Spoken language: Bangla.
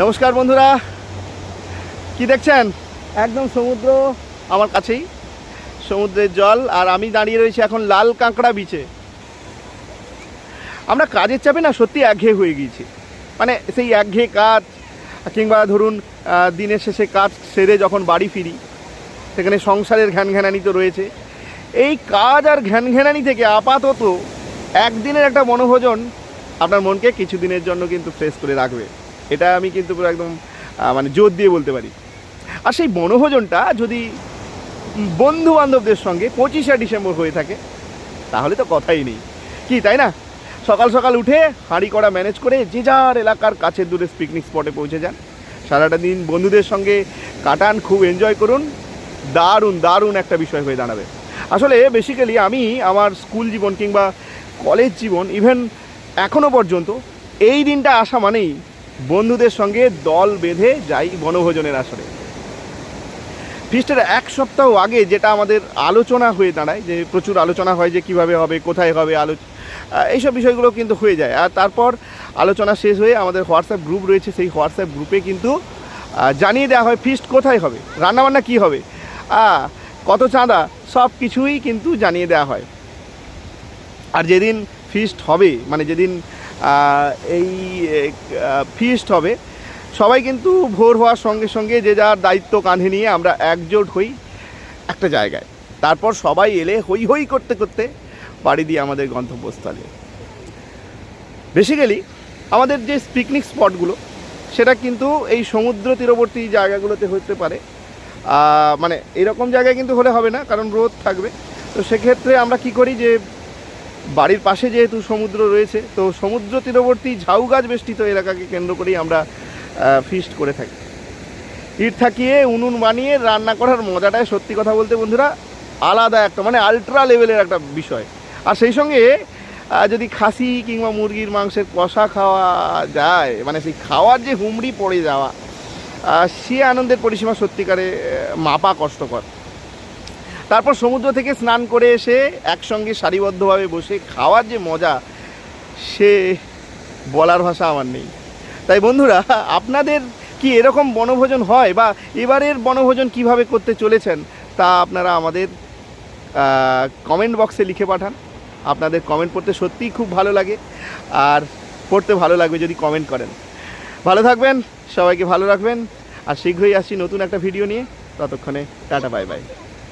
নমস্কার বন্ধুরা। কি দেখছেন? একদম সমুদ্র। আমার কাছেই। সমুদ্রের জল আর আমি দাঁড়িয়ে রয়েছি এখন লাল কাঁকড়া বিচে আমরা কাজের চাপে না সত্যি একঘেয়ে হয়ে গিয়েছি। মানে সেই একঘেয়ে কাজ কিংবা ধরুন দিনের শেষে কাজ সেরে যখন বাড়ি ফিরি সেখানে সংসারের ঘ্যান ঘ্যানানি তো রয়েছে। এই কাজ আর ঘ্যান ঘ্যানানি থেকে আপাতত একদিনের একটা মনোভোজন আপনার মনকে কিছুদিনের জন্য কিন্তু ফ্রেশ করে রাখবে। এটা আমি কিন্তু পুরো একদম মানে জোর দিয়ে বলতে পারি। আর সেই বনভোজনটা যদি বন্ধু বান্ধবদের সঙ্গে পঁচিশে ডিসেম্বর হয়ে থাকে, তাহলে তো কথাই নেই। কি, তাই না? সকাল সকাল উঠে হাঁড়ি করা ম্যানেজ করে যে যার এলাকার কাছের দূরে পিকনিক স্পটে পৌঁছে যান। সারাটা দিন বন্ধুদের সঙ্গে কাটান, খুব এনজয় করুন। দারুণ দারুণ একটা বিষয় হয়ে দাঁড়াবে। আসলে বেসিক্যালি আমি আমার স্কুল জীবন কিংবা কলেজ জীবন ইভেন এখনও পর্যন্ত এই দিনটা আসা মানেই বন্ধুদের সঙ্গে দল বেঁধে যাই বনভোজনের আসরে। ফিস্টের এক সপ্তাহ আগে যেটা আমাদের আলোচনা হয়ে দাঁড়ায়, যে প্রচুর আলোচনা হয় যে কীভাবে হবে, কোথায় হবে আলো এইসব বিষয়গুলো কিন্তু হয়ে যায়। আর তারপর আলোচনা শেষ হয়ে আমাদের হোয়াটসঅ্যাপ গ্রুপ রয়েছে, সেই হোয়াটসঅ্যাপ গ্রুপে কিন্তু জানিয়ে দেওয়া হয় ফিস্ট কোথায় হবে, রান্নাবান্না কী হবে কত চাঁদা, সব কিছুই কিন্তু জানিয়ে দেওয়া হয়। আর যেদিন ফিস্ট হবে মানে যেদিন এই ফিস্ট হবে। সবাই কিন্তু ভোর হওয়ার সঙ্গে সঙ্গে যে যার দায়িত্ব কাঁধে নিয়ে আমরা একজোট হই একটা জায়গায়। তারপর সবাই এলে হই হই করতে করতে বাড়ি দিয়ে আমাদের গন্তব্যস্থলে। বেসিক্যালি আমাদের যে পিকনিক স্পটগুলো সেটা কিন্তু এই সমুদ্র তীরবর্তী জায়গাগুলোতে হতে পারে। মানে এরকম জায়গায় কিন্তু হলে হবে না, কারণ রোদ থাকবে। তো সেক্ষেত্রে আমরা কি করি যে বাড়ির পাশে যেহেতু সমুদ্র রয়েছে, তো সমুদ্র তীরবর্তী ঝাউ গাছ বেষ্টিত এলাকাকে কেন্দ্র করেই আমরা ফিস্ট করে থাকি। ইট থাকিয়ে উনুন বানিয়ে রান্না করার মজাটাই সত্যি কথা বলতে বন্ধুরা, আলাদা একটা মানে আলট্রা লেভেলের একটা বিষয়। আর সেই সঙ্গে যদি খাসি কিংবা মুরগির মাংসের কষা খাওয়া যায় মানে সেই খাওয়ার যে হুমড়ি পড়ে যাওয়া সে আনন্দের পরিসীমা সত্যিকারে মাপা কষ্টকর। তারপর সমুদ্র থেকে স্নান করে এসে একসঙ্গে সারিবদ্ধভাবে বসে খাওয়ার যে মজা, সে বলার ভাষা আমার নেই। তাই বন্ধুরা, আপনাদের কি এরকম বনভোজন হয় বা এবারের বনভোজন কীভাবে করতে চলেছেন, তা আপনারা আমাদের কমেন্ট বক্সে লিখে পাঠান। আপনাদের কমেন্ট পড়তে সত্যিই খুব ভালো লাগে, আর পড়তে ভালো লাগবে যদি কমেন্ট করেন। ভালো থাকবেন, সবাইকে ভালো রাখবেন, আর শীঘ্রই আসছি নতুন একটা ভিডিও নিয়ে। ততক্ষণে টাটা বাই বাই